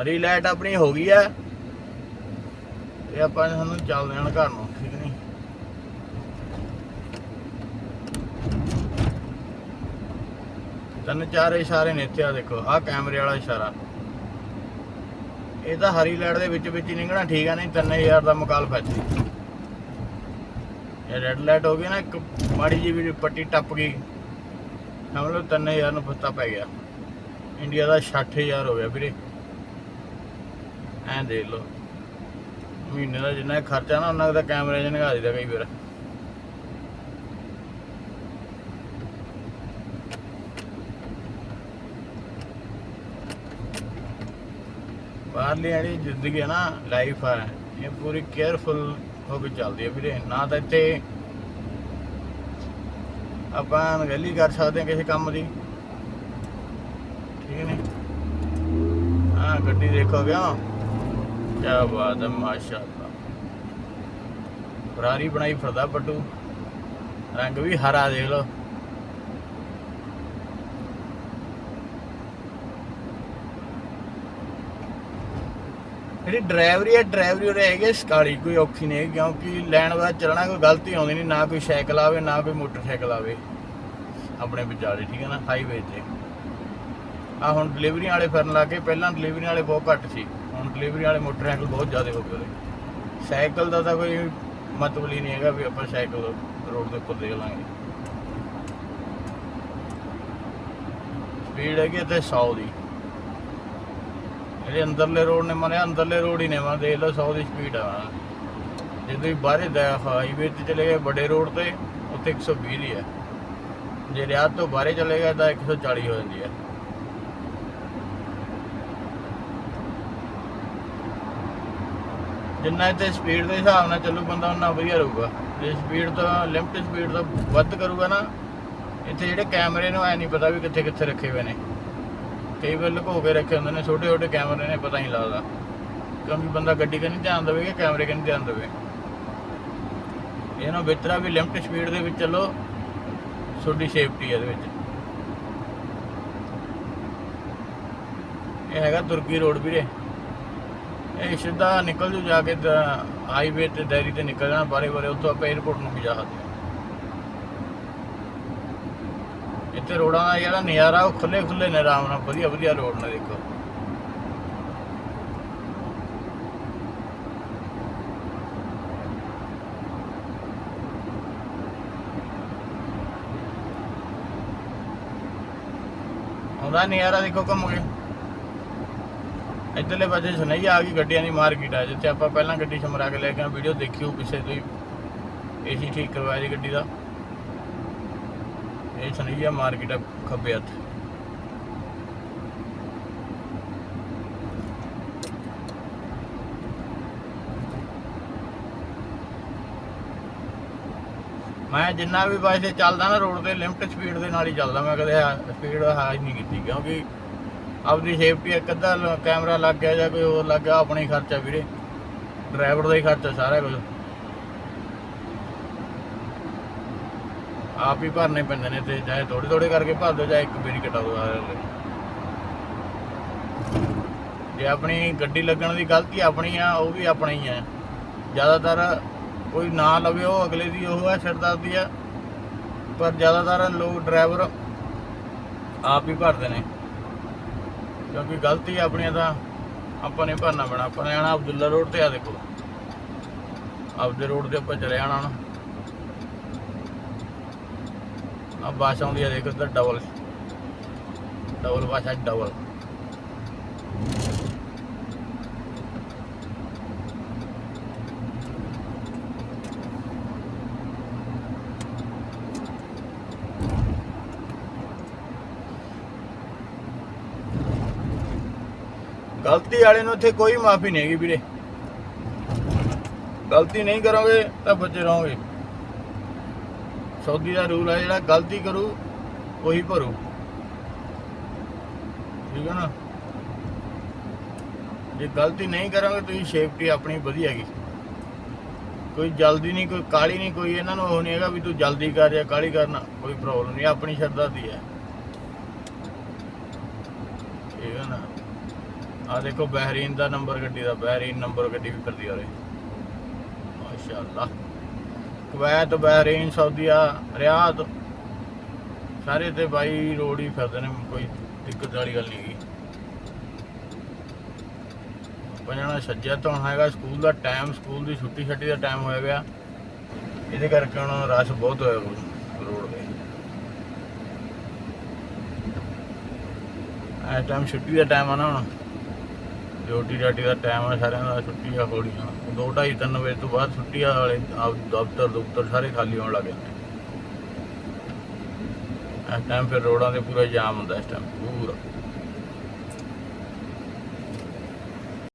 ਹਰੀ light ਆਪਣੀ ਹੋ ਗਈ ਆ ਤੇ ਆਪਾਂ ਸਾਨੂੰ ਚੱਲਦੇ ਹਾਂ ਘਰ ਨੂੰ, ਠੀਕ ਨਹੀਂ? ਤਿੰਨ ਚਾਰ ਇਸ਼ਾਰੇ ਨੇ ਇੱਥੇ ਆ ਦੇਖੋ, ਆਹ ਕੈਮਰੇ ਵਾਲਾ ਇਸ਼ਾਰਾ। ਇਹ ਤਾਂ ਹਰੀ ਲਾਈਟ ਦੇ ਵਿੱਚ ਵਿੱਚ ਹੀ ਨਿਕਲਣਾ, ਠੀਕ ਆ, ਨਹੀਂ 3000 ਦਾ ਮੁਕਾਲਫਾ ਇੱਥੇ ਇਹ ਰੈੱਡ ਲਾਈਟ ਹੋ ਗਈ ਨਾ, ਇੱਕ ਮਾੜੀ ਜਿਹੀ ਵੀ ਪੱਟੀ ਟੱਪ ਗਈ। ਸਮਝ ਲਓ 3000 ਨੂੰ ਫੱਤਾ ਪੈ ਗਿਆ। ਇੰਡੀਆ ਦਾ 60000 ਹੋ ਗਿਆ ਵੀਰੇ। ਐਂ ਦੇਖ ਲਓ। ਮਹੀਨੇ ਦਾ ਜਿੰਨਾ ਖਰਚਾ ਨਾ, ਉਹਨਾਂ ਦਾ ਕੈਮਰੇ 'ਚ ਨਗਾ ਦਿੱਤਾ ਕਈ ਵਾਰ। ਬਾਹਰਲੀ ਜਿਹੜੀ ਜ਼ਿੰਦਗੀ ਹੈ ਨਾ ਲਾਈਫ ਹੈ ਇਹ ਪੂਰੀ ਕੇਅਰਫੁਲ ਹੋ ਕੇ ਚੱਲਦੀ ਹੈ ਵੀਰੇ। ਨਾ ਤਾਂ ਇੱਥੇ ਆਪਾਂ ਅਣਗਹਿਲੀ ਕਰ ਸਕਦੇ ਹਾਂ ਕਿਸੇ ਕੰਮ ਦੀ। ਠੀਕ ਨੇ? ਹਾਂ ਗੱਡੀ ਦੇਖੋ ਕਿਉਂ ਕਿਆ ਬਾਤ ਹੈ ਮਾਸ਼ਾਅੱਲਾ। ਫਰਾਰੀ ਬਣਾਈ ਫਿਰਦਾ ਪੱਟੂ। ਰੰਗ ਵੀ ਹਰਾ ਦੇਖ ਲਓ। ਜਿਹੜੀ ਡਰਾਈਵਰੀ ਹੈ ਡਰਾਈਵਰੀ ਉਹ ਹੈਗੀ ਸਕਾਲੀ ਕੋਈ ਔਖੀ ਨਹੀਂ ਹੈਗੀ, ਕਿਉਂਕਿ ਲੈਣ ਬਾਅਦ ਚੱਲਣਾ ਕੋਈ ਗਲਤੀ ਆਉਂਦੀ ਨਹੀਂ ਨਾ ਕੋਈ ਸਾਈਕਲ ਆਵੇ ਨਾ ਕੋਈ ਮੋਟਰਸਾਈਕਲ ਆਵੇ। ਆਪਣੇ ਵਿਚਾਲੇ ਠੀਕ ਹੈ ਨਾ ਹਾਈਵੇ ਤੇ। ਆ ਹੁਣ ਡਿਲੀਵਰੀ ਵਾਲੇ ਫਿਰਨ ਲੱਗੇ ਪਹਿਲਾਂ ਡਿਲੀਵਰੀ ਵਾਲੇ ਬਹੁਤ ਘੱਟ ਸੀ। ਹੁਣ ਡਿਲੀਵਰੀ ਵਾਲੇ ਮੋਟਰਸਾਈਕਲ ਬਹੁਤ ਜ਼ਿਆਦਾ ਹੋ ਗਏ ਸਾਈਕਲ ਦਾ ਤਾਂ ਕੋਈ ਮਤਲਬ ਹੀ ਨਹੀਂ ਹੈਗਾ ਵੀ ਆਪਾਂ ਸਾਈਕਲ ਰੋਡ ਦੇ ਉੱਪਰ ਦੇ ਲਾਂਗੇ। ਸਪੀਡ ਹੈਗੀ ਤੇ 100 ਦੀ। ਜਿਹੜੇ ਅੰਦਰਲੇ ਰੋਡ ਨੇ ਮਨੇ ਅੰਦਰਲੇ ਰੋਡ ਹੀ ਨੇ ਮਾ ਦੇਖ ਲਓ 100 ਦੀ ਸਪੀਡ ਆ। ਜੇ ਤੁਸੀਂ ਬਾਹਰੇ ਦਾ ਹਾਈਵੇ ਤੇ ਚਲੇ ਗਏ ਵੱਡੇ ਰੋਡ ਤੇ, ਉੱਥੇ 120 ਦੀ ਹੈ। ਜੇ ਰਿਆਦ ਤੋਂ ਬਾਹਰੇ ਚਲੇ ਗਏ ਤਾਂ 140 ਹੋ ਜਾਂਦੀ ਹੈ। ਜਿੰਨਾ ਇੱਥੇ ਸਪੀਡ ਦੇ ਹਿਸਾਬ ਨਾਲ ਚੱਲੂ, ਬੰਦਾ ਉਹਨਾਂ ਵਧੀਆ ਰਹੂਗਾ। ਜੇ ਸਪੀਡ ਤੋਂ ਲਿਮਟ ਸਪੀਡ ਤੋਂ ਵੱਧ ਕਰੂਗਾ ਨਾ, ਇੱਥੇ ਜਿਹੜੇ ਕੈਮਰੇ ਨੂੰ ਐ ਨਹੀਂ ਪਤਾ ਵੀ ਕਿੱਥੇ ਕਿੱਥੇ ਰੱਖੇ ਹੋਏ ਨੇ। ਕਈ ਵਾਰ ਲੁਕੋ ਕੇ ਰੱਖੇ ਹੁੰਦੇ ਨੇ, ਛੋਟੇ ਛੋਟੇ ਕੈਮਰੇ ਨੇ, ਪਤਾ ਨਹੀਂ ਲੱਗਦਾ। ਕਿਉਂਕਿ ਬੰਦਾ ਗੱਡੀ ਕਨੀ ਧਿਆਨ ਦੇਵੇ ਕਿ ਕੈਮਰੇ ਕਨੀ ਧਿਆਨ ਦੇਵੇ। ਇਹਨਾਂ ਬਿਹਤਰਾ ਵੀ ਲਿਮਟ ਸਪੀਡ ਦੇ ਵਿੱਚ ਚੱਲੋ, ਤੁਹਾਡੀ ਸੇਫਟੀ ਹੈ ਇਹਦੇ ਵਿੱਚ। ਇਹ ਹੈਗਾ ਤੁਰਕੀ ਰੋਡ ਵੀਰੇ। ਇਹ ਸਿੱਧਾ ਨਿਕਲ ਜੂ ਜਾ ਕੇ ਹਾਈਵੇ ਤੇ ਦੈਰੀ ਤੇ ਨਿਕਲ ਜਾਣਾ ਬਾਰੇ ਬਾਰੇ, ਉੱਥੋਂ ਆਪਾਂ 에어ਪੋਰਟ ਨੂੰ ਵੀ ਜਾ ਸਕਦੇ ਹਾਂ। ਇੱਥੇ ਰੋਡਾਂ ਦਾ ਜਿਹੜਾ ਨਜ਼ਾਰਾ, ਉਹ ਖੁੱਲੇ ਖੁੱਲੇ ਨੇ ਆਰਾਮ ਨਾਲ, ਵਧੀਆ ਵਧੀਆ ਰੋਡ ਨੇ ਦੇਖੋ। ਆਉਂਦਾ ਨਜ਼ਾਰਾ ਦੇਖੋ ਘੁੰਮ ਕੇ। ਇੱਧਰਲੇ ਪਾਸੇ ਸੁਨਈਆ ਆ ਗਈ ਗੱਡੀਆਂ ਦੀ ਮਾਰਕੀਟ ਆ, ਜਿੱਥੇ ਆਪਾਂ ਪਹਿਲਾਂ ਗੱਡੀ ਸਮਰਾ ਕੇ ਲੈ ਕੇ ਆ ਵੀਡੀਓ ਦੇਖਿਓ ਪਿੱਛੇ ਤੋਂ ਏਸੀ ਠੀਕ ਕਰਵਾਇਆ ਜੀ ਗੱਡੀ ਦਾ। ਇਹ ਸੁਨਈਆ ਮਾਰਕੀਟ ਆ ਖੱਬੇ ਹੱਥ। ਮੈਂ ਜਿੰਨਾ ਵੀ ਵੈਸੇ ਚੱਲਦਾ ਨਾ ਰੋਡ ਤੇ, ਲਿਮਟ ਸਪੀਡ ਦੇ ਨਾਲ ਹੀ ਚੱਲਦਾ। ਮੈਂ ਕਦੇ ਸਪੀਡ ਹਾਈ ਨਹੀਂ ਕੀਤੀ, ਕਿਉਂਕਿ ਆਪਦੀ ਸੇਫਟੀ ਇੱਕ ਅੱਧਾ ਲ- ਕੈਮਰਾ ਲੱਗ ਗਿਆ ਜਾਂ ਕੋਈ ਹੋਰ ਲੱਗ ਗਿਆ ਆਪਣਾ ਹੀ ਖਰਚਾ ਵੀਰੇ। ਡਰਾਈਵਰ ਦਾ ਹੀ ਖਰਚਾ ਸਾਰਾ ਕੁਝ। ਆਪ ਹੀ ਭਰਨੇ ਪੈਂਦੇ ਨੇ ਤੇ ਚਾਹੇ ਥੋੜੇ ਥੋੜੇ ਕਰਕੇ ਭਰ ਦਿਓ, ਚਾਹੇ ਇੱਕ ਵਾਰੀ ਕਟਾ ਦਿਓ ਸਾਰਿਆਂ ਦੇ। ਜੇ ਆਪਣੀ ਗੱਡੀ ਲੱਗਣ ਦੀ ਗਲਤੀ ਆਪਣੀ ਆ, ਉਹ ਵੀ ਆਪਣੀ ਹੀ ਆ। ਜ਼ਿਆਦਾਤਰ ਕੋਈ ਨਾ ਲਵੇ ਉਹ, ਅਗਲੇ ਦੀ ਉਹ ਹੈ ਸਿਰਦਰਦੀ ਆ। ਪਰ ਜ਼ਿਆਦਾਤਰ ਲੋਕ ਡਰਾਈਵਰ ਆਪ ਹੀ ਭਰਦੇ ਨੇ। ਕਿਉਂਕਿ ਗਲਤੀ ਆਪਣੀਆਂ ਤਾਂ ਆਪਾਂ ਨੇ ਭਰਨਾ ਪੈਣਾ, ਆਪਾਂ ਨੇ ਆਣਾ ਅਬਦੁੱਲਾ ਰੋਡ ਤੇ ਆ ਦੇਖੋ। ਆਪਦੇ ਰੋਡ ਦੇ ਉੱਪਰ ਚਲੇ ਆਣਾ ਨਾ। ਆ ਬੱਸ ਆਉਂਦੀ ਆ ਦੇਖੋ ਇੱਧਰ ਡਬਲ ਡਬਲ ਬਾਸ਼ਾ ਡਬਲ ਗਲਤੀ ਵਾਲੇ ਨੂੰ ਇੱਥੇ ਕੋਈ ਮਾਫੀ ਨਹੀਂ ਹੈਗੀ ਵੀਰੇ। ਗਲਤੀ ਨਹੀਂ ਕਰੋਗੇ ਤਾਂ ਬਚੇ ਰਹੋਗੇ। ਸੌਦੀ ਦਾ ਰੂਲ ਹੈ ਜਿਹੜਾ, ਗਲਤੀ ਕਰੂ, ਉਹੀ ਭਰੂ। ਠੀਕ ਹੈ ਨਾ? ਜੇ ਗਲਤੀ ਨਹੀਂ ਕਰੋਗੇ, ਤੁਸੀਂ ਸੇਫਟੀ ਆਪਣੀ ਵਧੀਆ ਹੈਗੀ। ਕੋਈ ਜਲਦੀ ਨਹੀਂ, ਕੋਈ ਕਾਲੀ ਨਹੀਂ, ਕੋਈ ਇਹਨਾਂ ਨੂੰ ਉਹ ਨਹੀਂ ਹੈਗਾ ਵੀ ਤੂੰ ਜਲਦੀ ਕਰ ਜਾਂ ਕਾਲੀ ਕਰਨਾ, ਕੋਈ ਪ੍ਰੋਬਲਮ ਨਹੀਂ, ਆਪਣੀ ਸ਼ਰਧਾ ਦੀ ਹੈ। ਠੀਕ ਹੈ ਨਾ? ਆ ਦੇਖੋ ਬਹਿਰੀਨ ਦਾ ਨੰਬਰ ਗੱਡੀ ਦਾ, ਬਹਿਰੀਨ ਨੰਬਰ ਗੱਡੀ ਵੀ ਫਿਰਦੀ ਆ ਉਰੇ। ਮਾਸ਼ਾਅੱਲਾ। ਕੁਵੈਤ, ਬਹਿਰੀਨ, ਸਾਊਦੀਆ, ਰਿਆਦ, ਸਾਰੇ ਤੇ ਬਾਈ ਰੋਡ ਹੀ ਫਿਰਦੇ ਨੇ, ਕੋਈ ਦਿੱਕਤ ਵਾਲੀ ਗੱਲ ਨਹੀਂ ਹੈਗੀ। ਪੰਜਾਣਾ ਸੱਜਿਆ ਤੋਂ ਹੈਗਾ ਸਕੂਲ ਦਾ ਟਾਈਮ, ਸਕੂਲ ਦੀ ਛੁੱਟੀ ਛੱਟੀ ਦਾ ਟਾਈਮ ਹੋਇਆ ਗਿਆ ਇਹਦੇ ਕਰਕੇ ਹੁਣ ਰਸ਼ ਬਹੁਤ ਹੋਇਆ ਰੋਡ ਤੇ। ਐ ਟਾਈਮ ਛੁੱਟੀ ਦਾ ਟਾਈਮ ਆ ਨਾ ਹੁਣ। ਡਿਊਟੀ ਡਾਟੀ ਦਾ ਟਾਈਮ ਆ, ਸਾਰਿਆਂ ਦਾ ਛੁੱਟੀ ਆ ਹੋਲੀਆਂ। ਦੋ ਢਾਈ 3 ਵਜੇ ਤੋਂ ਬਾਅਦ ਛੁੱਟੀ ਆ ਵਾਲੇ ਆਪ ਦਫ਼ਤਰ ਦਫ਼ਤਰ ਸਾਰੇ ਖਾਲੀ ਹੋਣ ਲੱਗ ਜਾਂਦੇ। ਇਸ ਟਾਈਮ ਫਿਰ ਰੋਡਾਂ ਤੇ ਪੂਰਾ ਜਾਮ ਹੁੰਦਾ ਇਸ ਟਾਈਮ ਪੂਰਾ।